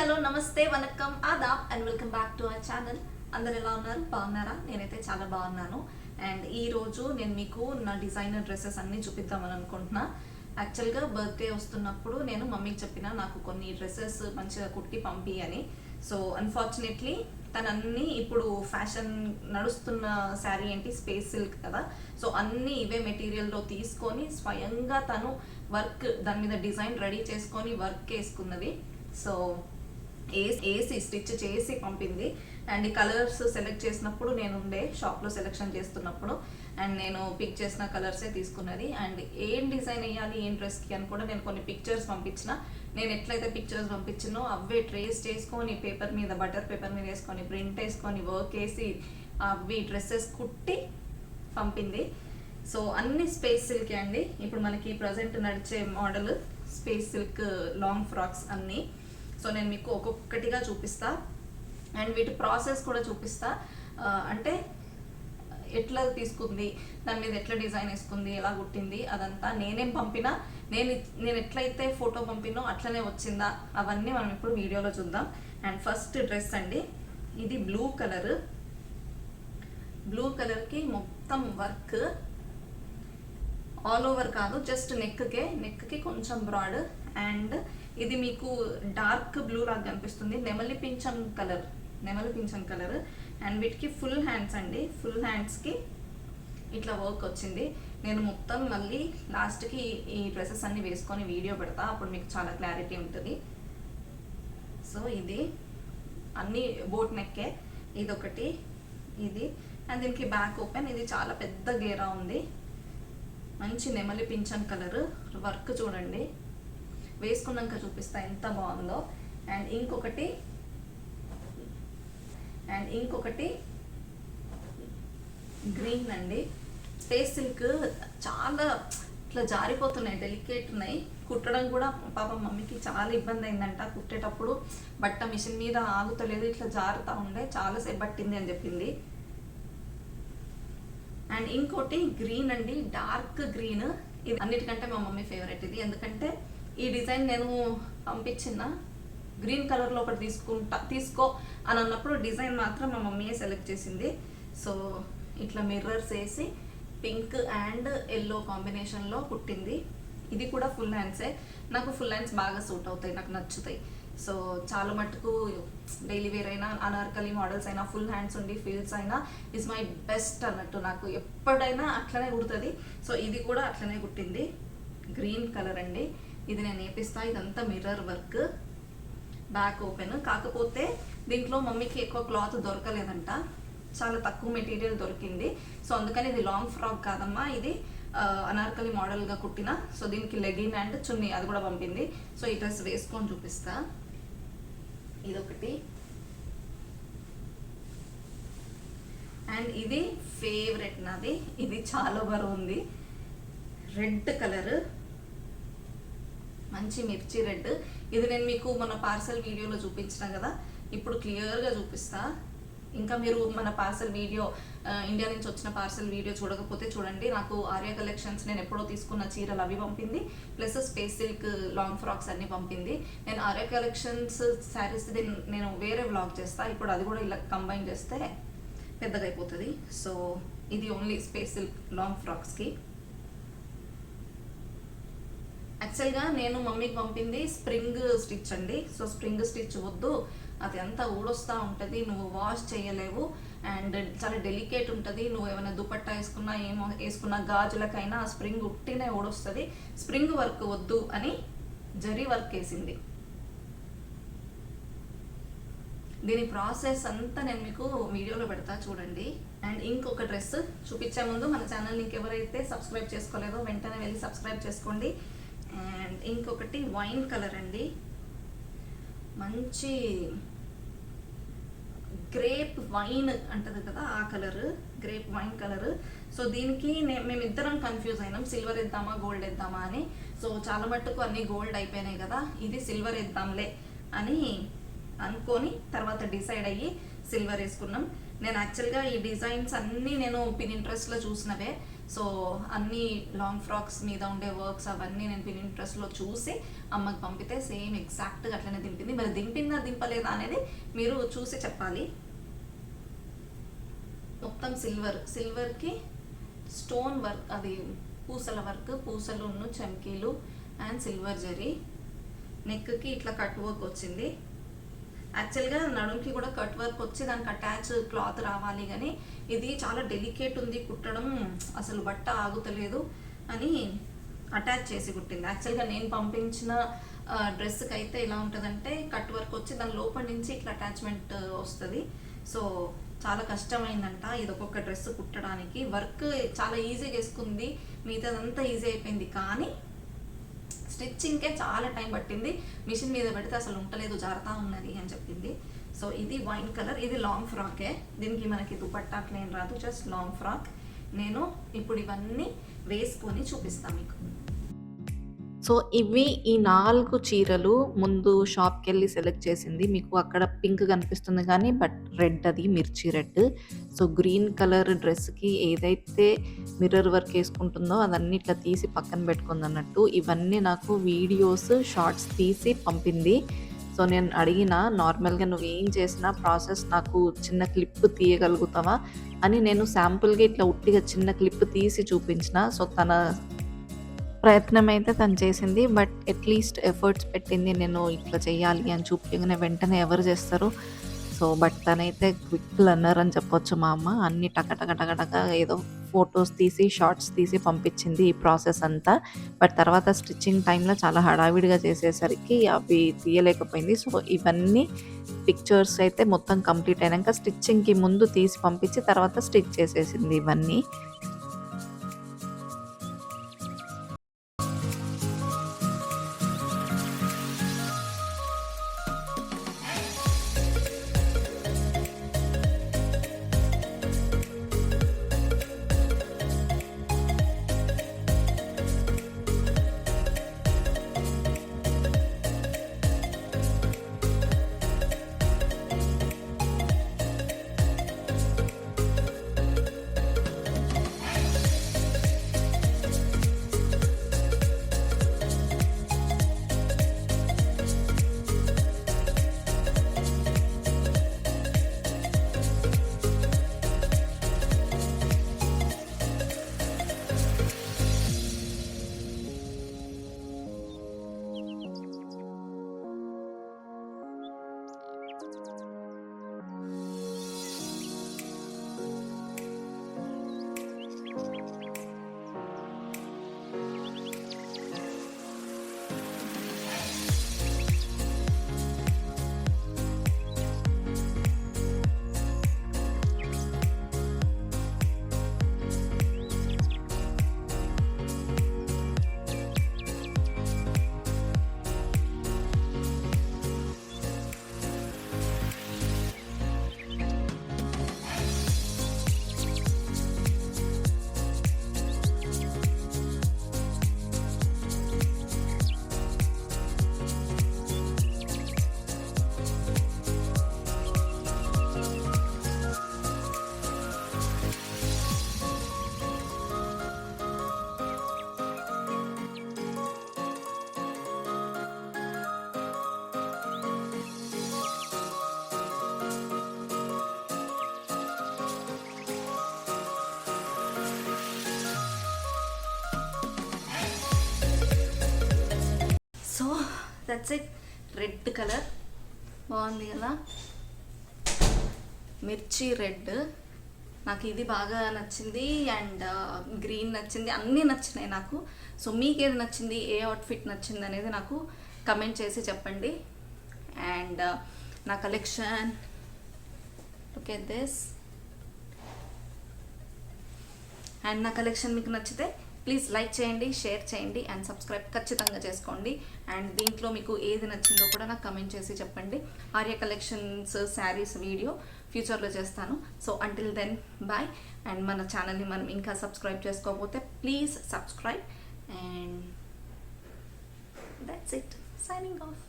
Hello నమస్తే వనక్కం Aadab and welcome back to our channel అందరు ఎలా ఉన్నారు? బాగున్నారా? నేనైతే చాలా బాగున్నాను. అండ్ ఈ రోజు నేను మీకు నా డిజైనర్ డ్రెస్సెస్ అన్నీ చూపిద్దామని అనుకుంటున్నా. యాక్చువల్గా బర్త్డే వస్తున్నప్పుడు నేను మమ్మీకి చెప్పిన నాకు కొన్ని డ్రెస్సెస్ మంచిగా కుట్టి పంపి అని. సో అన్ఫార్చునేట్లీ తనన్నీ ఇప్పుడు ఫ్యాషన్ నడుస్తున్న శారీ ఏంటి? స్పేస్ సిల్క్ కదా. సో అన్ని ఇవే మెటీరియల్లో తీసుకొని స్వయంగా తను వర్క్ దాని మీద డిజైన్ రెడీ చేసుకొని వర్క్ వేసుకున్నది సో వేసి వేసి స్టిచ్ చేసి పంపింది. అండ్ ఈ కలర్స్ సెలెక్ట్ చేసినప్పుడు నేను ఉండే షాప్లో సెలెక్షన్ చేస్తున్నప్పుడు అండ్ నేను పిక్ చేసిన కలర్సే తీసుకున్నది. అండ్ ఏం డిజైన్ వేయాలి ఏం డ్రెస్కి అని కూడా నేను కొన్ని పిక్చర్స్ పంపించిన. నేను ఎట్లయితే పిక్చర్స్ పంపించినో అవే ట్రేస్ చేసుకొని పేపర్ మీద బటర్ పేపర్ మీద వేసుకొని ప్రింట్ వేసుకొని వర్క్ వేసి అవి డ్రెస్సెస్ కుట్టి పంపింది. సో అన్ని స్పేస్ సిల్కే అండి. ఇప్పుడు మనకి ప్రజెంట్ నడిచే model space silk long frocks అన్నీ. సో నేను మీకు ఒక్కొక్కటిగా చూపిస్తా. అండ్ వీటి ప్రాసెస్ కూడా చూపిస్తా. అంటే ఎట్లా తీసుకుంది దాని మీద ఎట్లా డిజైన్ వేసుకుంది ఎలా కుట్టింది అదంతా నేనేం పంపినా నేను నేను ఎట్లయితే ఫోటో పంపినో అట్లనే వచ్చిందా అవన్నీ మనం ఇప్పుడు వీడియోలో చూద్దాం. అండ్ ఫస్ట్ డ్రెస్ అండి ఇది బ్లూ కలర్. బ్లూ కలర్కి మొత్తం వర్క్ ఆల్ ఓవర్ కాదు జస్ట్ నెక్కే నెక్కి కొంచెం బ్రాడ్ అండ్ ఇది మీకు డార్క్ బ్లూ లాగా కనిపిస్తుంది. నెమలి పింఛం కలర్. నెమలి పింఛం కలర్. అండ్ వీటికి ఫుల్ హ్యాండ్స్ అండి. ఫుల్ హ్యాండ్స్కి ఇట్లా వర్క్ వచ్చింది. నేను మొత్తం మళ్ళీ లాస్ట్కి ఈ డ్రెస్సెస్ అన్ని వేసుకొని వీడియో పెడతా. అప్పుడు మీకు చాలా క్లారిటీ ఉంటుంది. సో ఇది అన్ని బోట్ నెక్కే. ఇది ఒకటి ఇది. అండ్ దీనికి బ్యాక్ ఓపెన్. ఇది చాలా పెద్ద గేరా ఉంది. మంచి నెమలి పింఛన్ కలర్. వర్క్ చూడండి. వేసుకున్నాక చూపిస్తా ఎంత బాగుందో. అండ్ ఇంకొకటి అండ్ ఇంకొకటి గ్రీన్ అండి. స్పేస్ సిల్క్ చాలా ఇట్లా జారిపోతున్నాయి డెలికేట్ ఉన్నాయి. కుట్టడం కూడా పాప మమ్మీకి చాలా ఇబ్బంది అయిందంట కుట్టేటప్పుడు. బట్ట మిషన్ మీద ఆగుతలేదు ఇట్లా జారుతా ఉండే చాలాసేపు పట్టింది అని చెప్పింది. అండ్ ఇంకోటి గ్రీన్ అండి డార్క్ గ్రీన్ ఇది అన్నిటికంటే మా మమ్మీ ఫేవరెట్ ఇది. ఎందుకంటే ఈ డిజైన్ నేను పంపించిన. గ్రీన్ కలర్లో ఒకటి తీసుకుంటా తీసుకో అని అన్నప్పుడు డిజైన్ మాత్రం మా మమ్మీయే సెలెక్ట్ చేసింది. సో ఇట్లా మిర్రర్స్ వేసి పింక్ అండ్ ఎల్లో కాంబినేషన్లో కుట్టింది. ఇది కూడా ఫుల్ హ్యాండ్సే. నాకు ఫుల్ హ్యాండ్స్ బాగా సూట్ అవుతాయి నాకు నచ్చుతాయి. సో చాలా మటుకు డైలీ వేర్ అయినా అనార్కలి మోడల్స్ అయినా ఫుల్ హ్యాండ్స్ ఉండి ఫీల్డ్స్ అయినా ఇస్ మై బెస్ట్ అన్నట్టు నాకు ఎప్పుడైనా అట్లనే కుడుతుంది. సో ఇది కూడా అట్లనే కుట్టింది. గ్రీన్ కలర్ అండి. ఇది నేను వేపిస్తా ఇదంతా మిర్రర్ వర్క్ బ్యాక్ ఓపెన్ కాకపోతే దీంట్లో మమ్మీకి ఎక్కువ క్లాత్ దొరకలేదంట. చాలా తక్కువ మెటీరియల్ దొరికింది. సో అందుకని ఇది లాంగ్ ఫ్రాక్ కాదమ్మా. ఇది అనార్కలి మోడల్గా కుట్టిన. సో దీనికి లెగిన్ అండ్ చున్నీ అది కూడా పంపింది. సో ఈ డ్రెస్ వేసుకొని చూపిస్తా. ఇదొకటి. అండ్ ఇది ఫేవరెట్ నాది. ఇది చాలా బరువు ఉంది రెడ్ కలర్ మంచి మిర్చి రెడ్. ఇది నేను మీకు మన పార్సల్ వీడియోలో చూపించిన కదా. ఇప్పుడు క్లియర్గా చూపిస్తా. ఇంకా మీరు మన పార్సల్ వీడియో ఇండియా నుంచి వచ్చిన పార్సల్ వీడియో చూడకపోతే చూడండి. నాకు ఆర్య కలెక్షన్స్ నేను ఎప్పుడో తీసుకున్న చీరలు అవి పంపింది. Plus space silk long frocks అన్ని పంపింది. నేను ఆర్య కలెక్షన్స్ శారీస్ నేను వేరే వ్లాగ్ చేస్తా. ఇప్పుడు అది కూడా ఇలా కంబైన్ చేస్తే పెద్దగా అయిపోతుంది సో ఇది ఓన్లీ స్పేస్ సిల్క్ లాంగ్ ఫ్రాక్స్కి యాక్చువల్గా నేను మమ్మీకి పంపింది స్ప్రింగ్ స్టిచ్ అండి. సో స్ప్రింగ్ స్టిచ్ వద్దు. అది అంతా ఊడొస్తూ ఉంటుంది. నువ్వు వాష్ చేయలేవు. అండ్ చాలా డెలికేట్ ఉంటుంది. నువ్వు ఏమైనా దుపట్టా వేసుకున్నా ఏమో వేసుకున్నా గాజులకైనా ఆ స్ప్రింగ్ ఉట్టినే ఊడొస్తుంది. స్ప్రింగ్ వర్క్ వద్దు అని జరీ వర్క్ వేసింది. దీని ప్రాసెస్ అంతా నేను మీకు వీడియోలో పెడతా చూడండి. అండ్ ఇంకొక డ్రెస్ చూపించే ముందు మన ఛానల్ ఇంకెవరైతే సబ్స్క్రైబ్ చేసుకోలేదో వెంటనే వెళ్ళి సబ్స్క్రైబ్ చేసుకోండి. అండ్ ఇంకొకటి వైన్ కలర్ అండి. మంచి గ్రేప్ వైన్ అంటది కదా ఆ colour grape wine colour. So దీనికి మేము మేమిద్దరం కన్ఫ్యూజ్ అయినాం. సిల్వర్ ఇద్దామా గోల్డ్ వేద్దామా అని. సో చాలా మట్టుకు అన్ని గోల్డ్ అయిపోయినాయి కదా. ఇది సిల్వర్ ఇద్దాంలే అని అనుకొని తర్వాత డిసైడ్ అయ్యి సిల్వర్ వేసుకున్నాం. నేను యాక్చువల్గా ఈ డిజైన్స్ అన్నీ నేను పిన్ ఇంట్రెస్ట్లో చూసినవే. సో అన్ని లాంగ్ ఫ్రాక్స్ మీద ఉండే వర్క్స్ అవన్నీ నేను పిన్ ఇంట్రెస్ట్లో చూసి అమ్మకి పంపితే సేమ్ ఎగ్జాక్ట్గా అట్లనే దింపింది. మరి దింపిందా దింపలేదా అనేది మీరు చూసి చెప్పాలి. మొత్తం సిల్వర్ సిల్వర్కి స్టోన్ వర్క్ అది పూసల వర్క్ పూసలు చమ్కీలు అండ్ సిల్వర్ జరీ నెక్కి ఇట్లా కట్ వర్క్ వచ్చింది. యాక్చువల్గా నడుంకి కూడా కట్ వర్క్ వచ్చి దానికి అటాచ్ క్లాత్ రావాలి కానీ ఇది చాలా డెలికేట్ ఉంది కుట్టడం అసలు బట్ట ఆగుతలేదు అని అటాచ్ చేసి కుట్టింది. యాక్చువల్గా నేను పంపించిన డ్రెస్కి అయితే ఎలా ఉంటుందంటే కట్ వర్క్ వచ్చి దాని లోపల నుంచి ఇట్లా అటాచ్మెంట్ వస్తుంది. సో చాలా కష్టమైందంట ఇది ఒక్కొక్క డ్రెస్ కుట్టడానికి. వర్క్ చాలా ఈజీగా వేసుకుంది మిగతాదంతా ఈజీ అయిపోయింది. కానీ స్టిచ్చింగ్కే చాలా టైం పట్టింది. మిషన్ మీద పెడితే అసలు ఉంటలేదు జారుతా ఉన్నది అని చెప్పింది. సో ఇది వైన్ కలర్ ఇది లాంగ్ ఫ్రాకే. దీనికి మనకి దుపట్టా అట్లేం రాదు జస్ట్ లాంగ్ ఫ్రాక్. నేను ఇప్పుడు ఇవన్నీ వేసుకొని చూపిస్తాను మీకు. సో ఇవి ఈ నాలుగు చీరలు ముందు షాప్కి వెళ్ళి సెలెక్ట్ చేసింది. మీకు అక్కడ పింక్ కనిపిస్తుంది కానీ బట్ రెడ్ అది మిర్చి రెడ్. సో గ్రీన్ కలర్ డ్రెస్కి ఏదైతే మిర్రర్ వర్క్ వేసుకుంటుందో అదన్నీ ఇట్లా తీసి పక్కన పెట్టుకుంది అన్నట్టు. ఇవన్నీ నాకు వీడియోస్ షార్ట్స్ తీసి పంపింది. సో నేను అడిగిన నార్మల్గా నువ్వు ఏం చేసినా ప్రాసెస్ నాకు చిన్న క్లిప్ తీయగలుగుతావా? అని నేను శాంపుల్గా ఇట్లా ఉట్టిగా చిన్న క్లిప్ తీసి చూపించిన. సో తన ప్రయత్నం అయితే తను చేసింది. బట్ అట్లీస్ట్ ఎఫర్ట్స్ పెట్టింది. నేను ఇట్లా చేయాలి అని చూపించగానే వెంటనే ఎవరు చేస్తారు? సో బట్ తనైతే క్విక్ లర్నర్ అని చెప్పొచ్చు మా అమ్మ. అన్ని టక టక ఏదో ఫొటోస్ తీసి షార్ట్స్ తీసి పంపించింది ఈ ప్రాసెస్ అంతా. బట్ తర్వాత స్టిచ్చింగ్ టైంలో చాలా హడావిడిగా చేసేసరికి అవి తీయలేకపోయింది. సో ఇవన్నీ పిక్చర్స్ అయితే మొత్తం కంప్లీట్ అయినాక స్టిచ్చింగ్కి ముందు తీసి పంపించి తర్వాత స్టిచ్ చేసేసింది ఇవన్నీ. దట్స్ ఇట్ రెడ్ కలర్ బాగుంది కదా? మిర్చి రెడ్ నాకు ఇది బాగా నచ్చింది అండ్ గ్రీన్ నచ్చింది. అన్నీ నచ్చినాయి నాకు. సో మీకు ఏది నచ్చింది? ఏ అవుట్ఫిట్ నచ్చింది అనేది నాకు కమెంట్ చేసి చెప్పండి. అండ్ నా కలెక్షన్ ఓకే దిస్ అండ్ నా కలెక్షన్ మీకు నచ్చితే ప్లీజ్ లైక్ చేయండి షేర్ చేయండి అండ్ సబ్స్క్రైబ్ ఖచ్చితంగా చేసుకోండి. అండ్ దీంట్లో మీకు ఏది నచ్చిందో కూడా నాకు కమెంట్ చేసి చెప్పండి. ఆర్య కలెక్షన్స్ శారీస్ వీడియో ఫ్యూచర్లో చేస్తాను. So until then bye and మన ఛానల్ని మనం ఇంకా సబ్స్క్రైబ్ చేసుకోకపోతే please subscribe and that's it signing off